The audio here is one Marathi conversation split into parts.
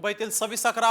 मुंबईतील सव्वीस अकरा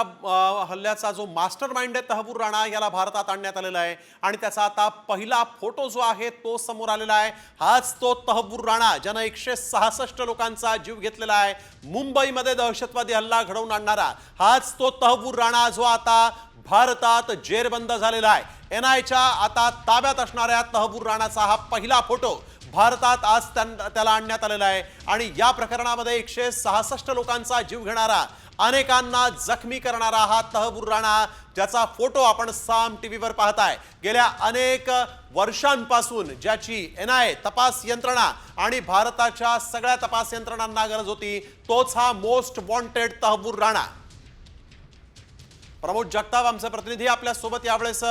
हल्ल्याचा जो मास्टर माइंड आहे तहबूर राणा याला भारतात आणण्यात आलेला आहे. आणि त्याचा आता पहिला फोटो जो आहे तो समोर आलेला आहे. हाच तो तहबूर राणा ज्यानं एकशे सहासष्ट लोकांचा जीव घेतलेला आहे. मुंबईमध्ये दहशतवादी हल्ला घडवून आणणारा हाच तो तहबूर राणा जो आता भारतात जेरबंद झालेला आहे. एन आयच्या आता ताब्यात असणाऱ्या तहबूर राणाचा हा पहिला फोटो भारतात आज त्याला आणण्यात आलेला आहे. आणि या प्रकरणामध्ये एकशे सहासष्ट लोकांचा जीव घेणारा अनेकांना जखमी करणारा हा तहबूर राणा ज्याचा फोटो आपण साम टी व्हीवर पाहताय. गेल्या अनेक वर्षांपासून ज्याची एन आय तपास यंत्रणा आणि भारताच्या सगळ्या तपास यंत्रणांना गरज होती तोच हा मोस्ट वॉन्टेड तहबूर राणा. प्रमोद जगताप आमचे प्रतिनिधी आपल्यासोबत यावेळेस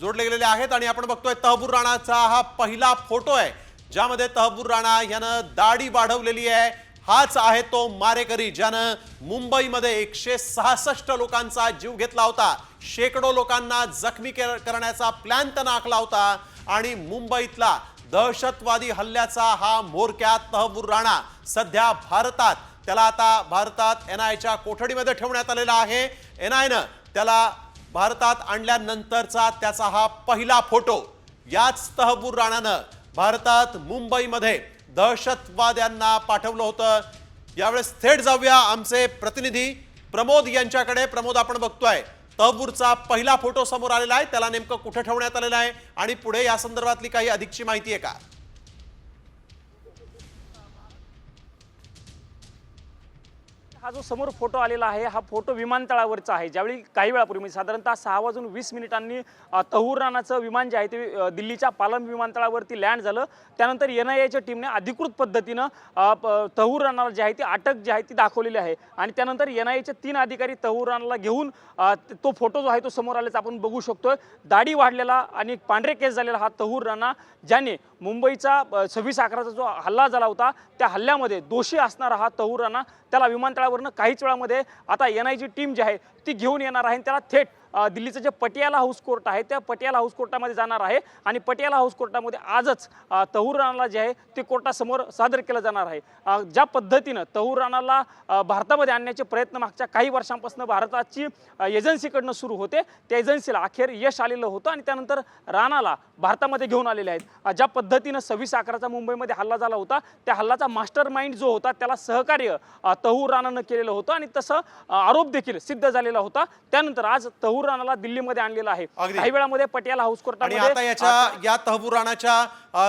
जोडले गेलेले आहेत आणि आपण बघतोय तहबूर राणाचा हा पहिला फोटो आहे ज्यामध्ये तहबूर राणा यानं दाढी वाढवलेली आहे. हाच आहे तो मारेकरी ज्यानं मुंबईमध्ये एकशे सहासष्ट लोकांचा जीव घेतला होता. शेकडो लोकांना जखमी करण्याचा प्लॅन त्यानं आखला होता आणि मुंबईतला दहशतवादी हल्ल्याचा हा म्होरक्या तहबूर राणा सध्या भारतात त्याला आता भारतात एन आयच्या कोठडीमध्ये ठेवण्यात आलेला आहे. एन आयनं त्याला भारतात आणल्यानंतरचा त्याचा हा पहिला फोटो. याच तहबूर राणानं भारतात मुंबईमध्ये दहशतवाद्यांना पाठवलं होतं. यावेळेस थेट जाऊया आमचे प्रतिनिधी प्रमोद यांच्याकडे. प्रमोद आपण बघतोय तहबूरचा पहिला फोटो समोर आलेला आहे. त्याला नेमकं कुठे ठेवण्यात आलेला आहे? आणि पुढे या संदर्भातली काही अधिकची माहिती आहे का? हा जो समोर फोटो आलेला आहे हा फोटो विमानतळावरचा आहे. ज्यावेळी काही वेळापूर्वी म्हणजे साधारणतः सहा वाजून वीस मिनिटांनी तहूर राणाचं विमान जे आहे ते दिल्लीच्या पालम विमानतळावरती लँड झालं. त्यानंतर एन आय एच्या टीमने अधिकृत पद्धतीनं तहूर राणाला जे आहे ती अटक जी आहे ती दाखवलेली आहे. आणि त्यानंतर एन आय एचे तीन अधिकारी तहूर राणाला घेऊन तो फोटो जो आहे तो समोर आल्याचा आपण बघू शकतोय. दाढी वाढलेला आणि पांढरे केस झालेला हा तहूर राणा ज्याने मुंबईचा सव्वीस अकराचा जो हल्ला झाला होता त्या हल्ल्यामध्ये दोषी असणारा हा तहूर राणा त्याला विमानतळावर त्यावरनं काहीच वेळामध्ये आता एन आय जी टीम जी आहे ती घेऊन येणार आहे आणि त्याला थेट दिल्लीचं जे पटियाला हाऊस कोर्ट आहे त्या पटियाला हाऊस कोर्टामध्ये जाणार आहे. आणि पटियाला हाऊस कोर्टामध्ये आजच तहूर राणाला जे आहे ते कोर्टासमोर सादर केलं जाणार आहे. ज्या पद्धतीनं तहूर राणाला भारतामध्ये आणण्याचे प्रयत्न मागच्या काही वर्षांपासून भारताची एजन्सीकडनं सुरू होते. त्या एजन्सीला अखेर यश आलेलं होतं आणि त्यानंतर राणाला भारतामध्ये घेऊन आलेले आहेत. ज्या पद्धतीनं सव्वीस अकराचा मुंबईमध्ये हल्ला झाला होता त्या हल्लाचा मास्टर माइंड जो होता त्याला सहकार्य तहूर राणानं केलेलं होतं. आणि तसं आरोप देखील सिद्ध झालेला होता. त्यानंतर आज तहूर राणाला दिल्लीमध्ये आणलेलं आहे. काही वेळामध्ये पटियाला हाऊस आणि कोर्टामध्ये आता याच्या या तहबूर राणाच्या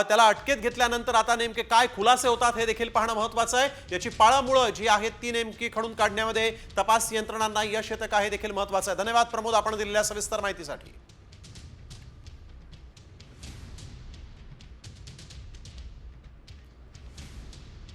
त्याला अटकेत घेतल्यानंतर आता नेमके काय खुलासे होतात हे देखील पाहणं महत्वाचं आहे. याची पाळंमुळं जी आहेत ती नेमकी खडून काढण्यामध्ये तपास यंत्रणांना यश येतं का हे देखील महत्वाचं आहे. धन्यवाद प्रमोद आपण दिलेल्या सविस्तर माहितीसाठी.